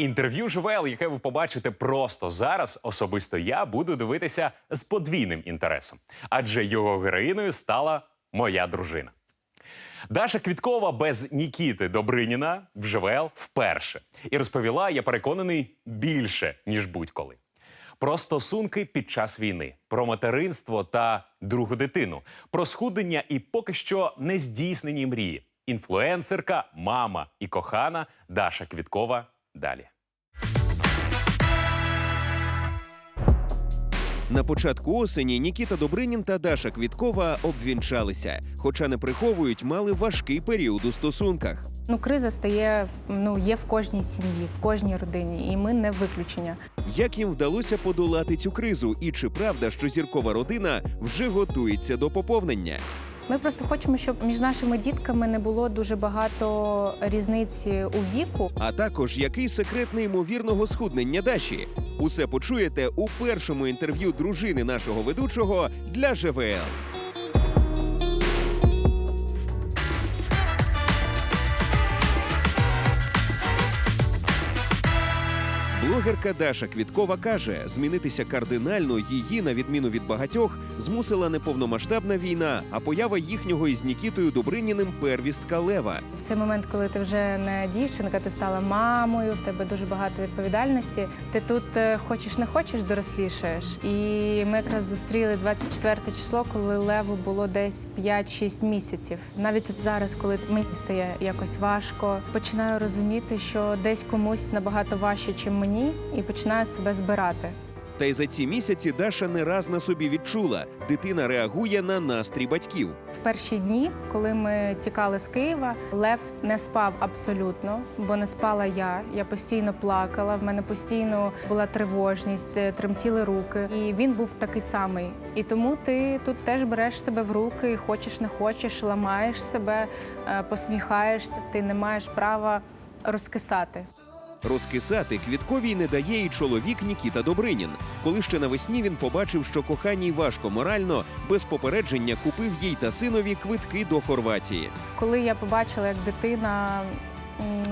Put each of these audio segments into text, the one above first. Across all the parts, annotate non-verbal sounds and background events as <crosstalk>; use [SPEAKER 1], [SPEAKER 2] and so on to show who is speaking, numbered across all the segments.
[SPEAKER 1] Інтерв'ю ЖВЛ, яке ви побачите просто зараз, особисто я буду дивитися з подвійним інтересом, адже його героїною стала моя дружина. Даша Квіткова без Нікіти Добриніна в ЖВЛ вперше і розповіла, я переконаний, більше ніж будь-коли. Про стосунки під час війни, про материнство та другу дитину, про схуднення і поки що нездійснені мрії. Інфлюенсерка, мама і кохана Даша Квіткова далі.
[SPEAKER 2] На початку осені Нікіта Добринін та Даша Квіткова обвінчалися, хоча не приховують, мали важкий період у стосунках.
[SPEAKER 3] Ну, криза стає ну є в кожній сім'ї, в кожній родині, і ми не виключення.
[SPEAKER 2] Як їм вдалося подолати цю кризу, і чи правда, що зіркова родина вже готується до поповнення?
[SPEAKER 3] Ми просто хочемо, щоб між нашими дітками не було дуже багато різниці у віку.
[SPEAKER 2] А також який секрет неймовірного схуднення Даші? Усе почуєте у першому інтерв'ю дружини нашого ведучого для ЖВЛ. Блогерка Даша Квіткова каже, змінитися кардинально її, на відміну від багатьох, змусила не повномасштабна війна, а поява їхнього із Нікітою Добриніним первістка Лева.
[SPEAKER 3] В цей момент, коли ти вже не дівчинка, ти стала мамою, в тебе дуже багато відповідальності. Ти тут е, хочеш не хочеш, дорослішаєш. І ми якраз зустріли 24 число, коли Леву було десь 5-6 місяців. Навіть от зараз, коли мені стає якось важко, починаю розуміти, що десь комусь набагато важче, ніж мені, і починаю себе збирати.
[SPEAKER 2] Та й за ці місяці Даша не раз на собі відчула, дитина реагує на настрій батьків.
[SPEAKER 3] В перші дні, коли ми тікали з Києва, Лев не спав абсолютно, бо не спала я. Я постійно плакала. В мене постійно була тривожність, е, тремтіли руки. І він був такий самий. І тому ти тут теж береш себе в руки, хочеш не хочеш, ламаєш себе, е, посміхаєшся. Ти не маєш права розкисати.
[SPEAKER 2] Розкисати квітковій не дає і чоловік Нікіта Добринін. Коли ще навесні він побачив, що коханій важко морально, без попередження купив їй та синові квитки до Хорватії.
[SPEAKER 3] Коли я побачила, як дитина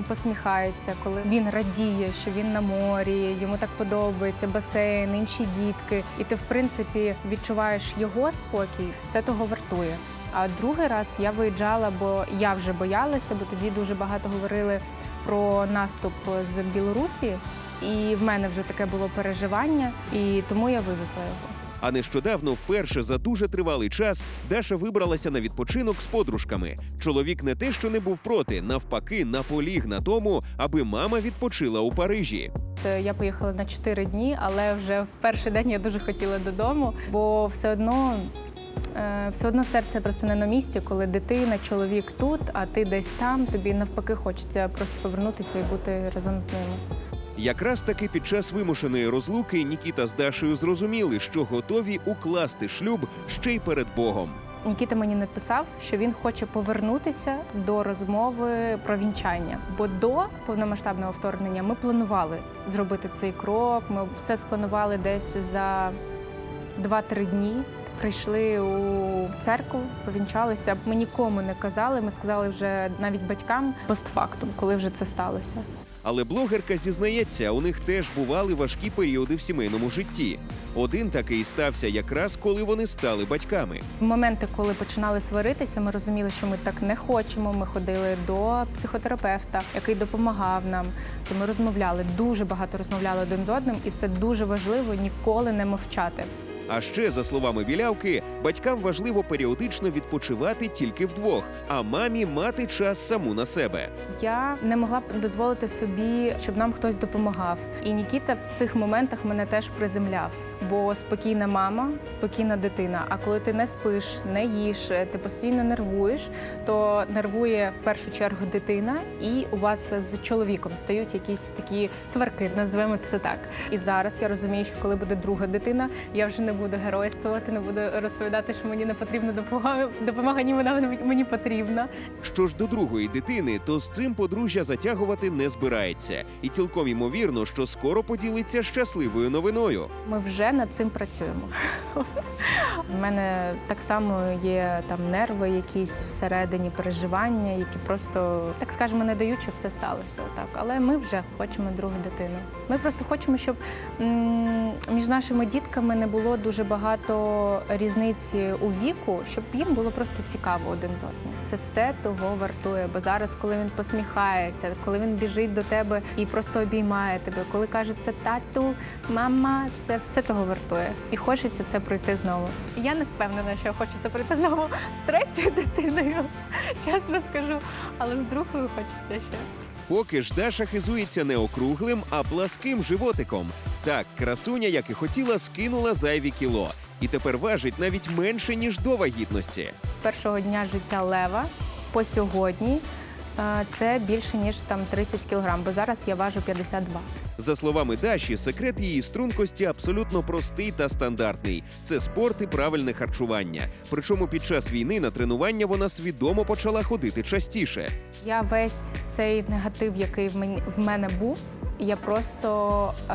[SPEAKER 3] посміхається, коли він радіє, що він на морі, йому так подобається басейн, інші дітки, і ти, в принципі, відчуваєш його спокій, це того вартує. А другий раз я виїжджала, бо я вже боялася, бо тоді дуже багато говорили про наступ з Білорусі, і в мене вже таке було переживання, і тому я вивезла його.
[SPEAKER 2] А нещодавно, вперше за дуже тривалий час, Даша вибралася на відпочинок з подружками. Чоловік не те, що не був проти, навпаки, наполіг на тому, аби мама відпочила у Парижі.
[SPEAKER 3] Е, Я поїхала на 4 дні, але вже в перший день я дуже хотіла додому, бо все одно. Е, Все одно серце просто не на місці, коли дитина, чоловік тут, а ти десь там. Тобі навпаки хочеться просто повернутися і бути разом з ними.
[SPEAKER 2] Якраз таки під час вимушеної розлуки Нікіта з Дашею зрозуміли, що готові укласти шлюб ще й перед Богом.
[SPEAKER 3] Нікіта мені написав, що він хоче повернутися до розмови про вінчання. Бо до повномасштабного вторгнення ми планували зробити цей крок. Ми все спланували десь за 2-3 дні. Прийшли у церкву, повінчалися. Ми нікому не казали. Ми сказали вже навіть батькам постфактум, коли вже це сталося.
[SPEAKER 2] Але блогерка зізнається, у них теж бували важкі періоди в сімейному житті. Один такий стався якраз коли вони стали батьками.
[SPEAKER 3] Моменти, коли починали сваритися, ми розуміли, що ми так не хочемо. Ми ходили до психотерапевта, який допомагав нам. То ми розмовляли, дуже багато розмовляли один з одним, і це дуже важливо ніколи не мовчати.
[SPEAKER 2] А ще, за словами білявки, батькам важливо періодично відпочивати тільки вдвох, а мамі мати час саму на себе.
[SPEAKER 3] Я не могла дозволити собі, щоб нам хтось допомагав. І Нікіта в цих моментах мене теж приземляв. Бо спокійна мама, спокійна дитина. А коли ти не спиш, не їш, ти постійно нервуєш, то нервує в першу чергу дитина, і у вас з чоловіком стають якісь такі сварки, називаємо це так. І зараз я розумію, що коли буде друга дитина, я вже не буду геройствувати, не буду розповідати, що мені не потрібна допомога. Допомога ні вона мені потрібна.
[SPEAKER 2] Що ж до другої дитини, то з цим подружжя затягувати не збирається, і цілком ймовірно, що скоро поділиться щасливою новиною.
[SPEAKER 3] Ми вже над цим працюємо. У мене так само є там нерви, якісь всередині переживання, які просто, так скажемо, не дають, щоб це сталося. Так, але ми вже хочемо другу дитину. Ми просто хочемо, щоб між нашими дітками не було дуже багато різниці у віку, щоб їм було просто цікаво один з одним. Це все того вартує. Бо зараз, коли він посміхається, коли він біжить до тебе і просто обіймає тебе, коли каже це тату, мама, це все того вартує. І хочеться це пройти знову. Я не впевнена, що я хочу це пройти знову з третьою дитиною, <laughs> чесно скажу, але з другою хочеться ще.
[SPEAKER 2] Поки ж Даша хизується не округлим, а пласким животиком. Так, красуня, як і хотіла, скинула зайві кіло. І тепер важить навіть менше, ніж до вагітності.
[SPEAKER 3] З першого дня життя лева по сьогодні це більше ніж там 30 кілограм, бо зараз я важу 52.
[SPEAKER 2] За словами Даші, секрет її стрункості абсолютно простий та стандартний: це спорт і правильне харчування. Причому під час війни на тренування вона свідомо почала ходити частіше.
[SPEAKER 3] Я весь цей негатив, який в мене був, я просто е,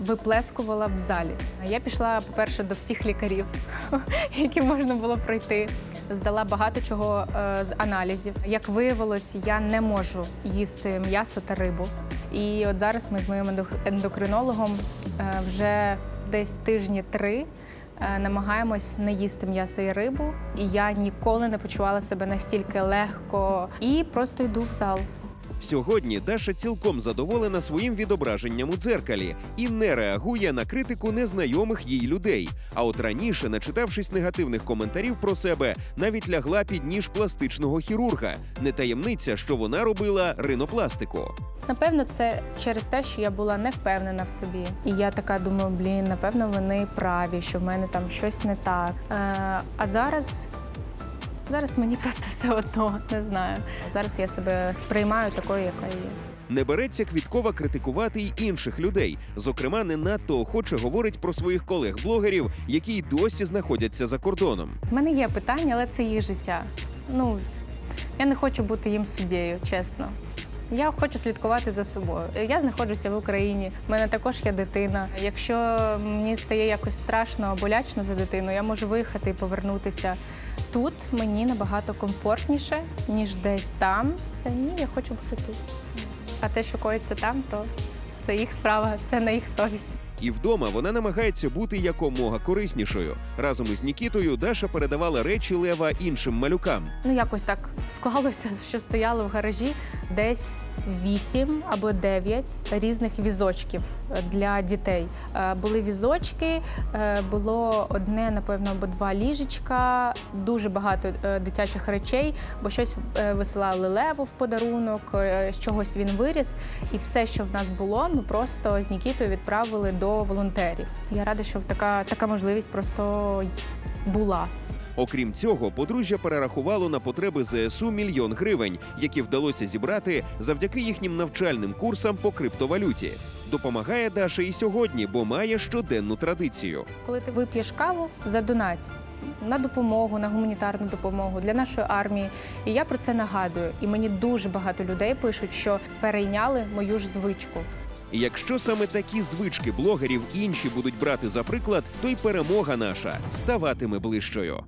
[SPEAKER 3] виплескувала в залі. Я пішла, по-перше, до всіх лікарів, <laughs> які можна було пройти. Здала багато чого е, з аналізів. Як виявилось, я не можу їсти м'ясо та рибу. І от зараз ми з моїм ендокринологом е, вже десь тижні три е, намагаємось не їсти м'ясо і рибу. І я ніколи не почувала себе настільки легко і просто йду в зал.
[SPEAKER 2] Сьогодні Даша цілком задоволена своїм відображенням у дзеркалі і не реагує на критику незнайомих їй людей. А от раніше, начитавшись негативних коментарів про себе, навіть лягла під ніж пластичного хірурга. Не таємниця, що вона робила ринопластику.
[SPEAKER 3] Напевно, це через те, що я була не впевнена в собі. І я така думаю, блін, напевно, вони праві, що в мене там щось не так. Е, а зараз. Зараз мені просто все одно не знаю. Зараз я себе сприймаю такою, яка є.
[SPEAKER 2] Не береться Квіткова критикувати й інших людей. Зокрема, не надто охоче говорить про своїх колег-блогерів, які й досі знаходяться за кордоном.
[SPEAKER 3] У мене є питання, але це їх життя. Ну я не хочу бути їм суддєю, чесно. Я хочу слідкувати за собою. Я знаходжуся в Україні. У мене також є дитина. Якщо мені стає якось страшно, болячно за дитину, я можу виїхати і повернутися. Тут мені набагато комфортніше, ніж десь там. Та ні, я хочу бути тут. А те, що коїться там, то це їх справа, це не їх совість.
[SPEAKER 2] І вдома вона намагається бути якомога кориснішою. Разом із Нікітою Даша передавала речі лева іншим малюкам.
[SPEAKER 3] Ну, якось так склалося, що стояли в гаражі десь вісім або дев'ять різних візочків е, для дітей. Е, Були візочки, е, було одне, напевно, або два ліжечка, дуже багато дитячих речей, бо щось висилали леву в подарунок, з чогось він виріс. І все, що в нас було, ми просто з Нікітою відправили до волонтерів. Я рада, що така, така можливість просто була.
[SPEAKER 2] Окрім цього, подружжя перерахувало на потреби ЗСУ мільйон гривень, які вдалося зібрати завдяки їхнім навчальним курсам по криптовалюті. Допомагає Даша і сьогодні, бо має щоденну традицію.
[SPEAKER 3] Коли ти вип'єш каву, задонать на допомогу, на гуманітарну допомогу для нашої армії. І я про це нагадую. І мені дуже багато людей пишуть, що перейняли мою ж звичку.
[SPEAKER 2] І якщо саме такі звички блогерів інші будуть брати за приклад, то й перемога наша ставатиме ближчою.